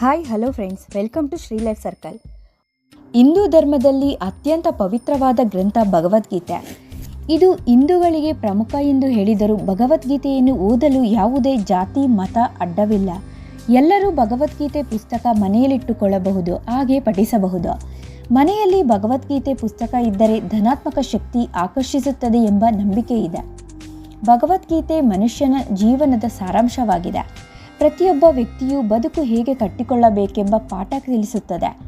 Hi hello friends welcome to Shri life circle Hindu ಧರ್ಮದಲ್ಲಿ ಅತ್ಯಂತ ಪವಿತ್ರವಾದ ಗ್ರಂಥ ಭಗವದ್ಗೀತೆ. ಇದು ಹಿಂದೂಗಳಿಗೆ ಪ್ರಮುಖ ಎಂದು ಹೇಳಿದರೂ ಭಗವದ್ಗೀತೆಯನ್ನು ಓದಲು ಯಾವುದೇ ಜಾತಿ, ಮತ ಅಡ್ಡವಿಲ್ಲ. ಎಲ್ಲರೂ ಭಗವದ್ಗೀತೆ ಪುಸ್ತಕ ಮನೆಯಲ್ಲಿಟ್ಟುಕೊಳ್ಳಬಹುದು, ಹಾಗೆ ಪಠಿಸಬಹುದು. ಮನೆಯಲ್ಲಿ ಭಗವದ್ಗೀತೆ ಪುಸ್ತಕ ಇದ್ದರೆ ಧನಾತ್ಮಕ ಶಕ್ತಿ ಆಕರ್ಷಿಸುತ್ತದೆ ಎಂಬ ನಂಬಿಕೆ ಇದೆ. ಭಗವದ್ಗೀತೆ ಮನುಷ್ಯನ ಜೀವನದ ಸಾರಾಂಶವಾಗಿದೆ. ಪ್ರತಿಯೊಬ್ಬ ವ್ಯಕ್ತಿಯು ಬದುಕು ಹೇಗೆ ಕಟ್ಟಿಕೊಳ್ಳಬೇಕೆಂಬ ಪಾಠ ತಿಳಿಸುತ್ತದೆ.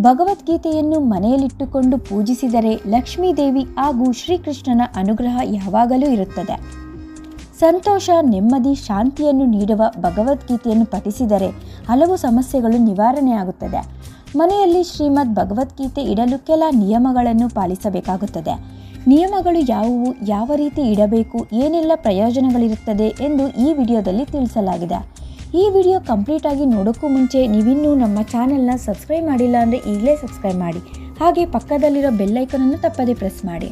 ಭಗವದ್ಗೀತೆಯನ್ನು ಮನೆಯಲ್ಲಿಟ್ಟುಕೊಂಡು ಪೂಜಿಸಿದರೆ ಲಕ್ಷ್ಮೀದೇವಿ ಹಾಗೂ ಶ್ರೀಕೃಷ್ಣನ ಅನುಗ್ರಹ ಯಾವಾಗಲೂ ಇರುತ್ತದೆ. ಸಂತೋಷ, ನೆಮ್ಮದಿ, ಶಾಂತಿಯನ್ನು ನೀಡುವ ಭಗವದ್ಗೀತೆಯನ್ನು ಪಠಿಸಿದರೆ ಹಲವು ಸಮಸ್ಯೆಗಳು ನಿವಾರಣೆಯಾಗುತ್ತದೆ. ಮನೆಯಲ್ಲಿ ಶ್ರೀಮದ್ ಭಗವದ್ಗೀತೆ ಇಡಲು ಕೆಲ ನಿಯಮಗಳನ್ನು ಪಾಲಿಸಬೇಕಾಗುತ್ತದೆ. ನಿಯಮಗಳು ಯಾವುವು, ಯಾವ ರೀತಿ ಇಡಬೇಕು, ಏನೆಲ್ಲ ಪ್ರಯೋಜನಗಳಿರುತ್ತದೆ ಎಂದು ಈ ವಿಡಿಯೋದಲ್ಲಿ ತಿಳಿಸಲಾಗಿದೆ. ಈ ವಿಡಿಯೋ ಕಂಪ್ಲೀಟ್ ಆಗಿ ನೋಡೋಕ್ಕೂ ಮುಂಚೆ ನೀವಿನ್ನೂ ನಮ್ಮ ಚಾನೆಲ್ನ ಸಬ್ಸ್ಕ್ರೈಬ್ ಮಾಡಿಲ್ಲ ಅಂದರೆ ಈಗಲೇ ಸಬ್ಸ್ಕ್ರೈಬ್ ಮಾಡಿ. ಹಾಗೆ ಪಕ್ಕದಲ್ಲಿರೋ ಬೆಲ್ಲೈಕನನ್ನು ತಪ್ಪದೇ ಪ್ರೆಸ್ ಮಾಡಿ.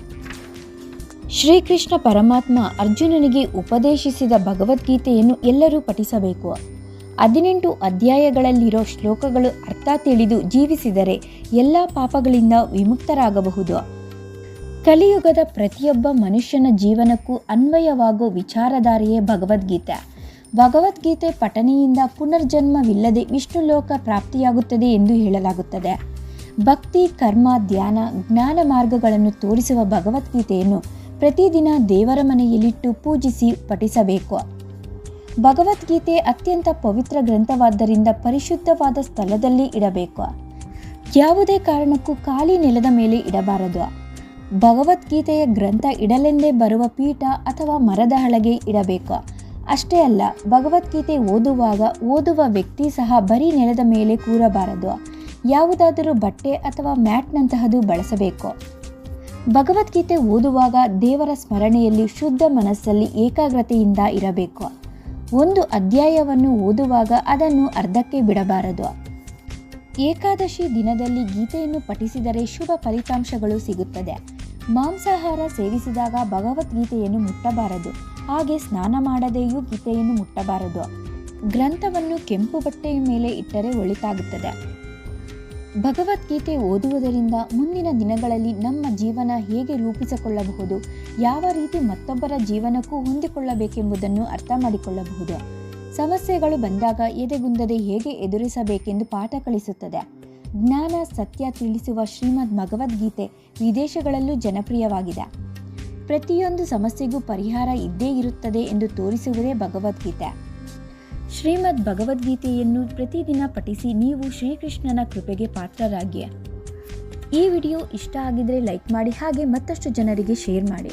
ಶ್ರೀಕೃಷ್ಣ ಪರಮಾತ್ಮ ಅರ್ಜುನನಿಗೆ ಉಪದೇಶಿಸಿದ ಭಗವದ್ಗೀತೆಯನ್ನು ಎಲ್ಲರೂ ಪಠಿಸಬೇಕು. ಹದಿನೆಂಟು ಅಧ್ಯಾಯಗಳಲ್ಲಿರೋ ಶ್ಲೋಕಗಳು ಅರ್ಥ ತಿಳಿದು ಜೀವಿಸಿದರೆ ಎಲ್ಲ ಪಾಪಗಳಿಂದ ವಿಮುಕ್ತರಾಗಬಹುದು. ಕಲಿಯುಗದ ಪ್ರತಿಯೊಬ್ಬ ಮನುಷ್ಯನ ಜೀವನಕ್ಕೂ ಅನ್ವಯವಾಗೋ ವಿಚಾರಧಾರೆಯೇ ಭಗವದ್ಗೀತೆ. ಭಗವದ್ಗೀತೆ ಪಠನೆಯಿಂದ ಪುನರ್ಜನ್ಮವಿಲ್ಲದೆ ವಿಷ್ಣುಲೋಕ ಪ್ರಾಪ್ತಿಯಾಗುತ್ತದೆ ಎಂದು ಹೇಳಲಾಗುತ್ತದೆ. ಭಕ್ತಿ, ಕರ್ಮ, ಧ್ಯಾನ, ಜ್ಞಾನ ಮಾರ್ಗಗಳನ್ನು ತೋರಿಸುವ ಭಗವದ್ಗೀತೆಯನ್ನು ಪ್ರತಿದಿನ ದೇವರ ಮನೆಯಲ್ಲಿಟ್ಟು ಪೂಜಿಸಿ ಪಠಿಸಬೇಕು. ಭಗವದ್ಗೀತೆ ಅತ್ಯಂತ ಪವಿತ್ರ ಗ್ರಂಥವಾದ್ದರಿಂದ ಪರಿಶುದ್ಧವಾದ ಸ್ಥಳದಲ್ಲಿ ಇಡಬೇಕು. ಯಾವುದೇ ಕಾರಣಕ್ಕೂ ಖಾಲಿ ನೆಲದ ಮೇಲೆ ಇಡಬಾರದು. ಭಗವದ್ಗೀತೆಯ ಗ್ರಂಥ ಇಡಲೆಂದೇ ಬರುವ ಪೀಠ ಅಥವಾ ಮರದ ಹಳಗೆ ಇಡಬೇಕು. ಅಷ್ಟೇ ಅಲ್ಲ, ಭಗವದ್ಗೀತೆ ಓದುವಾಗ ಓದುವ ವ್ಯಕ್ತಿ ಸಹ ಬರೀ ನೆಲದ ಮೇಲೆ ಕೂರಬಾರದು. ಯಾವುದಾದರೂ ಬಟ್ಟೆ ಅಥವಾ ಮ್ಯಾಟ್ನಂತಹದು ಬಳಸಬೇಕು. ಭಗವದ್ಗೀತೆ ಓದುವಾಗ ದೇವರ ಸ್ಮರಣೆಯಲ್ಲಿ ಶುದ್ಧ ಮನಸ್ಸಲ್ಲಿ ಏಕಾಗ್ರತೆಯಿಂದ ಇರಬೇಕು. ಒಂದು ಅಧ್ಯಾಯವನ್ನು ಓದುವಾಗ ಅದನ್ನು ಅರ್ಧಕ್ಕೆ ಬಿಡಬಾರದು. ಏಕಾದಶಿ ದಿನದಲ್ಲಿ ಗೀತೆಯನ್ನು ಪಠಿಸಿದರೆ ಶುಭ ಫಲಿತಾಂಶಗಳು ಸಿಗುತ್ತದೆ. ಮಾಂಸಾಹಾರ ಸೇವಿಸಿದಾಗ ಭಗವದ್ಗೀತೆಯನ್ನು ಮುಟ್ಟಬಾರದು. ಹಾಗೆ ಸ್ನಾನ ಮಾಡದೆಯೂ ಗೀತೆಯನ್ನು ಮುಟ್ಟಬಾರದು. ಗ್ರಂಥವನ್ನು ಕೆಂಪು ಬಟ್ಟೆಯ ಮೇಲೆ ಇಟ್ಟರೆ ಒಳಿತಾಗುತ್ತದೆ. ಭಗವದ್ಗೀತೆ ಓದುವುದರಿಂದ ಮುಂದಿನ ದಿನಗಳಲ್ಲಿ ನಮ್ಮ ಜೀವನ ಹೇಗೆ ರೂಪಿಸಿಕೊಳ್ಳಬಹುದು, ಯಾವ ರೀತಿ ಮತ್ತೊಬ್ಬರ ಜೀವನಕ್ಕೂ ಹೊಂದಿಕೊಳ್ಳಬೇಕೆಂಬುದನ್ನು ಅರ್ಥ ಮಾಡಿಕೊಳ್ಳಬಹುದು. ಸಮಸ್ಯೆಗಳು ಬಂದಾಗ ಎದೆಗುಂದದೆ ಹೇಗೆ ಎದುರಿಸಬೇಕೆಂದು ಪಾಠ ಕಲಿಸುತ್ತದೆ. ಜ್ಞಾನ ಸತ್ಯ ತಿಳಿಸುವ ಶ್ರೀಮದ್ ಭಗವದ್ಗೀತೆ ವಿದೇಶಗಳಲ್ಲೂ ಜನಪ್ರಿಯವಾಗಿದೆ. ಪ್ರತಿಯೊಂದು ಸಮಸ್ಯೆಗೂ ಪರಿಹಾರ ಇದ್ದೇ ಇರುತ್ತದೆ ಎಂದು ತೋರಿಸುವುದೇ ಭಗವದ್ಗೀತೆ ಶ್ರೀಮದ್ ಭಗವದ್ಗೀತೆಯನ್ನು ಪ್ರತಿದಿನ ಪಠಿಸಿ ನೀವು ಶ್ರೀಕೃಷ್ಣನ ಕೃಪೆಗೆ ಪಾತ್ರರಾಗಿ. ಈ ವಿಡಿಯೋ ಇಷ್ಟ ಆಗಿದ್ರೆ ಲೈಕ್ ಮಾಡಿ ಹಾಗೆ ಮತ್ತಷ್ಟು ಜನರಿಗೆ ಶೇರ್ ಮಾಡಿ.